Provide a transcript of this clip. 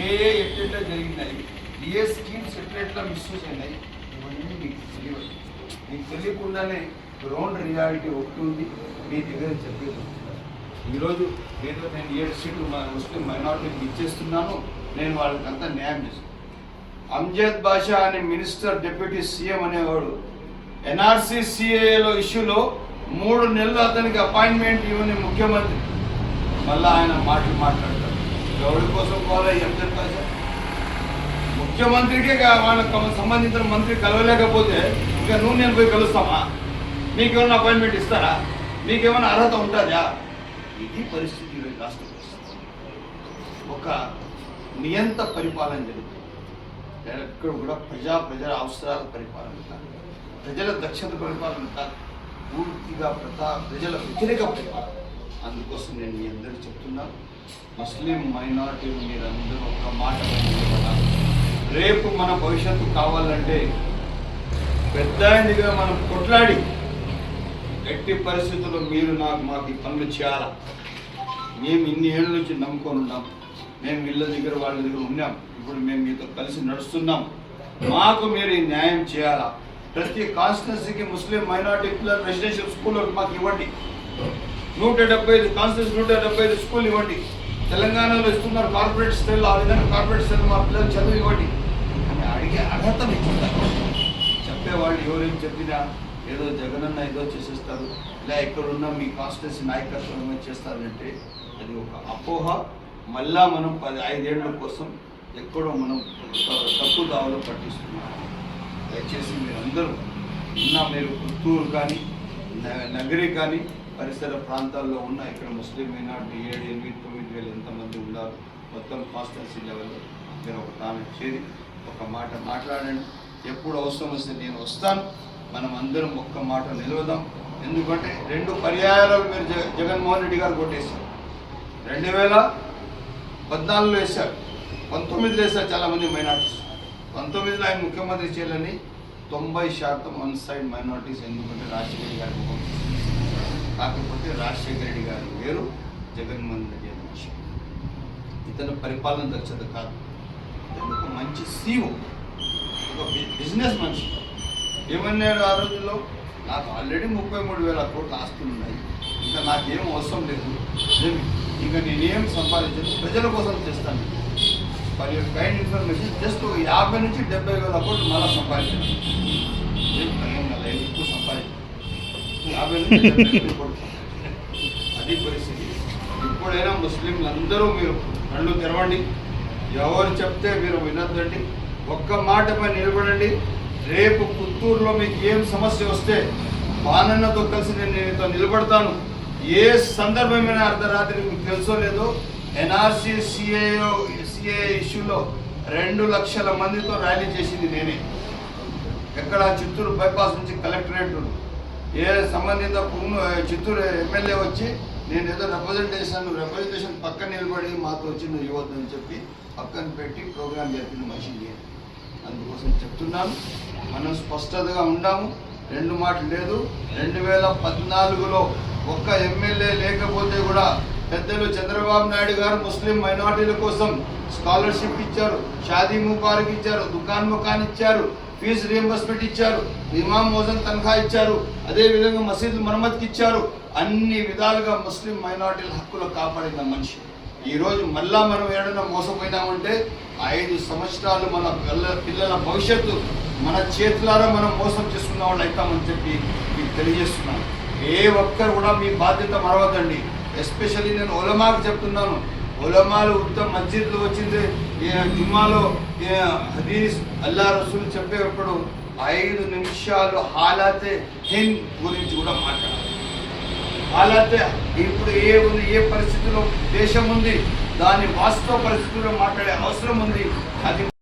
ఏ ఏ ఎట్లెట్లా జరిగినాయి ఏ schemes ఎట్లెట్లా misuse అయినాయి ఇవన్నీ మీకు తెలియదు. మీకు తెలియకుండానే గ్రౌండ్ రియాలిటీ ఒకటి మీ దగ్గర చెప్పేది ఈరోజు ఏదో నేను ఏడు సీట్లు మా ముస్లిం మైనార్టీకి ఇచ్చేస్తున్నాను నేను వాళ్ళకంతా న్యాయం చేస్తాను. అంజద్ బాషా అనే మినిస్టర్ డిప్యూటీ సీఎం అనేవాడు ఎన్ఆర్సీ సిఏలో ఇష్యూలో మూడు నెలలు అతనికి అపాయింట్మెంట్ ఇవ్వని ముఖ్యమంత్రి. మళ్ళీ ఆయన మాటలు మాట్లాడతారు ఎవరి కోసం పోలే అంజద్ బాషా ముఖ్యమంత్రికే వాళ్ళకి సంబంధించిన మంత్రి కలవలేకపోతే ఇంకా నువ్వు నేను పోయి కలుస్తామా? ఏమైనా అపాయింట్మెంట్ ఇస్తారా? మీకేమైనా అర్హత ఉంటుందా? ఇది పరిస్థితి రాష్ట్ర పరిస్థితి ఒక నియంత పరిపాలన జరుగుతుంది. ఎక్కడ కూడా ప్రజా ప్రజల అవసరాల పరిపాలన కాదు. ప్రజల దక్షత పరిపాలన కాదు. పూర్తిగా ప్రజా ప్రజల వ్యతిరేక పరిపాలన. అందుకోసం నేను మీ అందరికీ చెప్తున్నాను ముస్లిం మైనారిటీ మీరందరూ ఒక మాట రేపు మన భవిష్యత్తు కావాలంటే పెద్ద మనం కొట్లాడి ఎట్టి పరిస్థితుల్లో మీరు నాకు మాకు ఈ పనులు చేయాలా? మేము ఇన్ని ఏళ్ళ నుంచి నమ్ముకొని ఉన్నాం. మేము ఇళ్ళ దగ్గర వాళ్ళ దగ్గర ఉన్నాం. ఇప్పుడు మేము మీతో కలిసి నడుస్తున్నాం. మాకు మీరు ఈ న్యాయం చేయాలా? ప్రతి కాన్స్టిట్యున్సీకి ముస్లిం మైనార్టీ పిల్లలు రెసిడెన్షియల్ స్కూల్ మాకు ఇవ్వండి. నూట డెబ్బై ఐదు కాన్స్టిట్యూషన్ నూట డెబ్బై ఐదు స్కూల్ ఇవ్వండి. తెలంగాణలో ఇస్తున్నారు కార్పొరేట్ స్టైల్ ఆ విధంగా కార్పొరేట్ స్టైల్ మా పిల్లలు చదువు ఇవ్వండి. అని అడిగే అర్హత మీకు చెప్పేవాళ్ళు ఎవరేం చెప్పినా ఏదో జగనన్న ఏదో చేసేస్తారు. ఇలా ఎక్కడున్నా మీ కాన్స్టిట్యూన్సీ నాయకత్వం ఏమో చేస్తారంటే అది ఒక అపోహ. మళ్ళా మనం పది ఐదేళ్ళ కోసం ఎక్కడో మనం తప్పు దావలో పట్టిస్తున్నాం. దయచేసి మీరందరూ ఉన్న మీరు పుత్తూరు కానీ నగరి కానీ పరిసర ప్రాంతాల్లో ఉన్న ఇక్కడ ముస్లిం మైనార్టీ ఏడు ఎనిమిది తొమ్మిది వేలు ఎంతమంది ఉన్నారు? మొత్తం కాన్స్టెన్సీ లెవెల్లో మీరు ఒక కామెంట్ చేరి ఒక మాట మాట్లాడండి. ఎప్పుడు అవసరం వస్తే నేను వస్తాను. మనం అందరం ఒక్క మాట నిలవదాం. ఎందుకంటే రెండు పర్యాయాలు మీరు జగ జగన్మోహన్ రెడ్డి గారు కొట్టేశారు. రెండు వేల పద్నాలుగులో వేశారు. పంతొమ్మిదిలో వేశారు చాలామంది మైనార్టీస్. పంతొమ్మిదిలో ఆయన ముఖ్యమంత్రి చేయాలని తొంభై శాతం వన్ సైడ్ మైనార్టీస్ ఎందుకంటే రాజశేఖర్ గారి ముఖ్యమంత్రి రాజశేఖర రెడ్డి గారు వేరు జగన్మోహన్ రెడ్డి గారి మనిషి. ఇతను పరిపాలన దక్షత కాదు. ఇతను ఒక మంచి సీఓ ఒక బిజినెస్ మనిషి. ఏమన్నాడు ఆ రోజుల్లో నాకు ఆల్రెడీ ముప్పై మూడు వేల కోట్లు ఆస్తులు ఉన్నాయి. ఇంకా నాకేం అవసరం లేదు. నేను ఇంకా నేనేం సంపాదించను? ప్రజల కోసం చేస్తాను. మరి యూర్ కైండ్ ఇన్ఫర్మేషన్ జస్ట్ ఒక యాభై నుంచి డెబ్బై వేల కోట్లు మళ్ళీ సంపాదించాను. ఏం భయం కదా, ఎక్కువ సంపాదించాను? యాభై నుంచి డెబ్బై వేల కోట్లు. అది పరిస్థితి. ఇప్పుడైనా ముస్లింలు అందరూ మీరు కళ్ళు తెరవండి. ఎవరు చెప్తే మీరు వినొద్దండి. ఒక్క మాటపై నిలబడండి. రేపు పుత్తూరులో మీకు ఏం సమస్య వస్తే బానన్నతో కలిసి నేను నీతో నిలబడతాను. ఏ సందర్భమైన అర్ధరాత్రి మీకు తెలుసో లేదో ఎన్ఆర్సీ సిఏఓ సిఏ ఇష్యూలో రెండు లక్షల మందితో ర్యాలీ చేసింది నేనే. ఎక్కడ చిత్తూరు బైపాస్ నుంచి కలెక్టరేట్ ఏ సంబంధిత చిత్తూరు ఎమ్మెల్యే వచ్చి నేను ఏదో రిప్రజెంటేషన్ రిప్రజెంటేషన్ పక్కన నిలబడి మాతో వచ్చిన నువ్వు అని చెప్పి పక్కన పెట్టి ప్రోగ్రామ్ జరిపిన మనిషిని అందుకోసం చెప్తున్నాను. మనం స్పష్టతగా ఉండాము. రెండు మాటలు లేదు. రెండు వేల పద్నాలుగులో ఒక్క ఎమ్మెల్యే లేకపోతే కూడా పెద్దలు చంద్రబాబు నాయుడు గారు ముస్లిం మైనార్టీల కోసం స్కాలర్షిప్ ఇచ్చారు షాదీ ముబారక్ ఇచ్చారు దుకాన్ ముఖాన్ ఇచ్చారు. ఫీజు రియంబర్స్మెంట్ ఇచ్చారు ఇమాం మోజన్ తనఖా ఇచ్చారు అదే విధంగా మసీద్ మరమ్మత్కి ఇచ్చారు అన్ని విధాలుగా ముస్లిం మైనార్టీల హక్కులు కాపాడిన మనిషి. ఈరోజు మళ్ళా మనం ఏడన్నా మోసపోయినామంటే ఐదు సంవత్సరాలు మన పిల్లల భవిష్యత్తు మన చేతులారా మనం మోసం చేసుకున్న వాళ్ళు అవుతామని చెప్పి మీకు తెలియజేస్తున్నాను. ఏ ఒక్కరు కూడా మీ బాధ్యత మరవద్దండి. ఎస్పెషల్లీ నేను ఒలమాకు చెప్తున్నాను. ఉలమాలు ఉత్తమ మస్జిద్లు వచ్చింది. జుమ్మాలో హదీస్ అల్లా రసూల్ చెప్పేటప్పుడు ఐదు నిమిషాలు హాలాతే హింద్ గురించి కూడా మాట్లాడాలి. అలాగే ఇప్పుడు ఏ ఉంది ఏ పరిస్థితిలో దేశం ఉంది దాని వాస్తవ పరిస్థితుల్లో మాట్లాడే అవసరం ఉంది. అది